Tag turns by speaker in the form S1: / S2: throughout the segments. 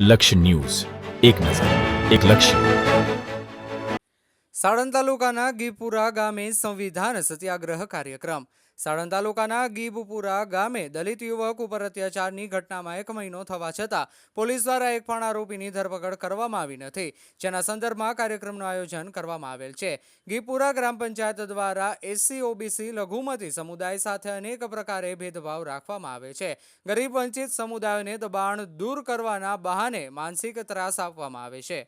S1: લક્ષ્ય ન્યૂઝ. એક નજર એક લક્ષ્ય.
S2: સાણંદ તાલુકાના ગીપુરા ગામે સંવિધાન સત્યાગ્રહ કાર્યક્રમ સાણંદ તાલુકાના ગીબપુરા ગામે દલિત યુવક ઉપર અત્યાચારની ઘટનામાં એક મહિનો થવા છતાં પોલીસ દ્વારા એક પણ આરોપીની ધરપકડ કરવામાં આવી નથી. જેના સંદર્ભમાં કાર્યક્રમનું આયોજન કરવામાં આવેલ છે. ગીપુરા ગ્રામ પંચાયત દ્વારા એસસી, ઓબીસી, લઘુમતી સમુદાય સાથે અનેક પ્રકારે ભેદભાવ રાખવામાં આવે છે. ગરીબ વંચિત સમુદાયોને દબાણ દૂર કરવાના બહાને માનસિક ત્રાસ આપવામાં આવે છે.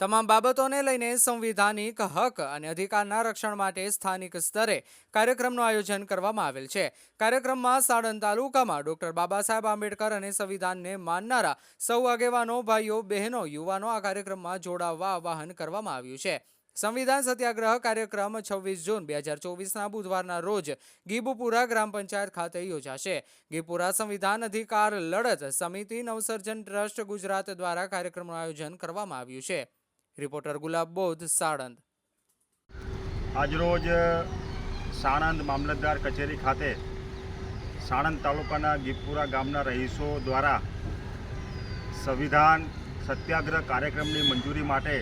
S2: તમામ બાબતોને લઈને સંવિધાનિક હક અને અધિકારના રક્ષણ માટે સ્થાનિક સ્તરે કાર્યક્રમનું આયોજન કરવામાં આવેલ છે. કાર્યક્રમમાં સાણંદ તાલુકામાં ડોક્ટર બાબા સાહેબ આંબેડકર અને સંવિધાનને માનનારા સૌ આગેવાનો, ભાઈઓ, બહેનો, યુવાનો આ કાર્યક્રમમાં જોડાવવા આવાહન કરવામાં આવ્યું છે. સંવિધાન સત્યાગ્રહ કાર્યક્રમ છવ્વીસ જૂન બે હજાર ચોવીસના બુધવારના રોજ ગીબુપુરા ગ્રામ પંચાયત ખાતે યોજાશે. ગીપુરા સંવિધાન અધિકાર લડત સમિતિ નવસર્જન ટ્રસ્ટ ગુજરાત દ્વારા કાર્યક્રમનું આયોજન કરવામાં આવ્યું છે. રિપોર્ટર ગુલાબ બોધ, સાણંદ.
S3: આજરોજ, સાણંદ મામલતદાર કચેરી ખાતે સાણંદ તાલુકાના ગીતપુરા ગામના રહીશો દ્વારા સંવિધાન સત્યાગ્રહ કાર્યક્રમની મંજૂરી માટે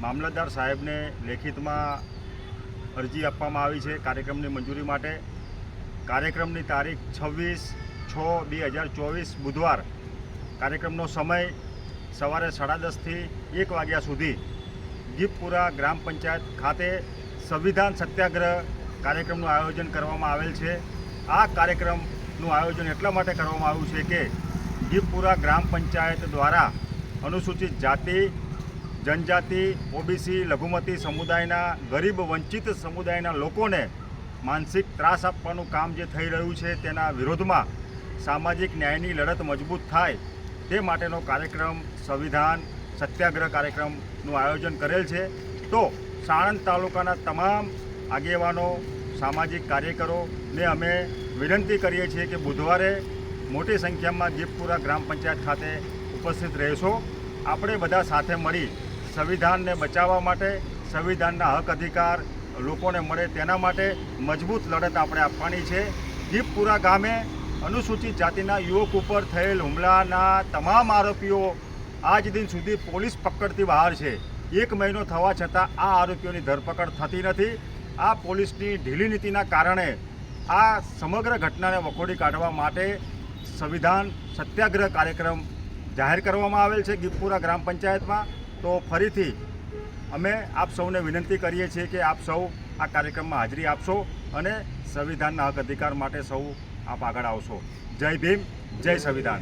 S3: મામલતદાર સાહેબને લેખિતમાં અરજી આપવામાં આવી છે. કાર્યક્રમની મંજૂરી માટે કાર્યક્રમની તારીખ છવ્વીસ છ બે હજાર ચોવીસ બુધવાર કાર્યક્રમનો સમય સવારે સાડા દસથી એક વાગ્યા સુધી ગીપપુરા ગ્રામ પંચાયત ખાતે સંવિધાન સત્યાગ્રહ કાર્યક્રમનું આયોજન કરવામાં આવેલ છે. આ કાર્યક્રમનું આયોજન એટલા માટે કરવામાં આવ્યું છે કે ગીપપુરા ગ્રામ પંચાયત દ્વારા અનુસૂચિત જાતિ, જનજાતિ, ઓબીસી, લઘુમતી સમુદાયના, ગરીબ વંચિત સમુદાયના લોકોને માનસિક ત્રાસ આપવાનું કામ જે થઈ રહ્યું છે તેના વિરોધમાં સામાજિક ન્યાયની લડત મજબૂત થાય તે માટેનો કાર્યક્રમ, સંવિધાન, સત્યાગ્રહ કાર્યક્રમનું આયોજન કરેલ છે. તો સાણંદ તાલુકાના તમામ આગેવાનો, સામાજિક કાર્યકરોને અમે વિનંતી કરીએ છીએ કે બુધવારે મોટી સંખ્યામાં જીપપુરા ગ્રામ પંચાયત ખાતે ઉપસ્થિત રહેશો. આપણે બધા સાથે મળી સંવિધાનને બચાવવા માટે, સંવિધાનના હક અધિકાર લોકોને મળે તેના માટે મજબૂત લડત આપણે આપવાની છે. જીપપુરા ગામે અનુસૂચિત જાતિના યુવક ઉપર થયેલ હુમલાના તમામ આરોપીઓ આજ દિન સુધી પોલીસ પકડથી બહાર છે. એક મહિનો થવા છતાં આ આરોપીઓની ધરપકડ થતી નથી. આ પોલીસની ઢીલી નીતિના કારણે આ સમગ્ર ઘટનાને વખોડી કાઢવા માટે સંવિધાન સત્યાગ્રહ કાર્યક્રમ જાહેર કરવામાં આવેલ છે ગીપુરા ગ્રામ પંચાયતમાં. તો ફરીથી અમે આપ સૌને વિનંતી કરીએ છીએ કે આપ સૌ આ કાર્યક્રમમાં હાજરી આપશો અને સંવિધાનના હક અધિકાર માટે સૌ આપ આગળ આવશો. જય ભીમ જય સંવિધાન.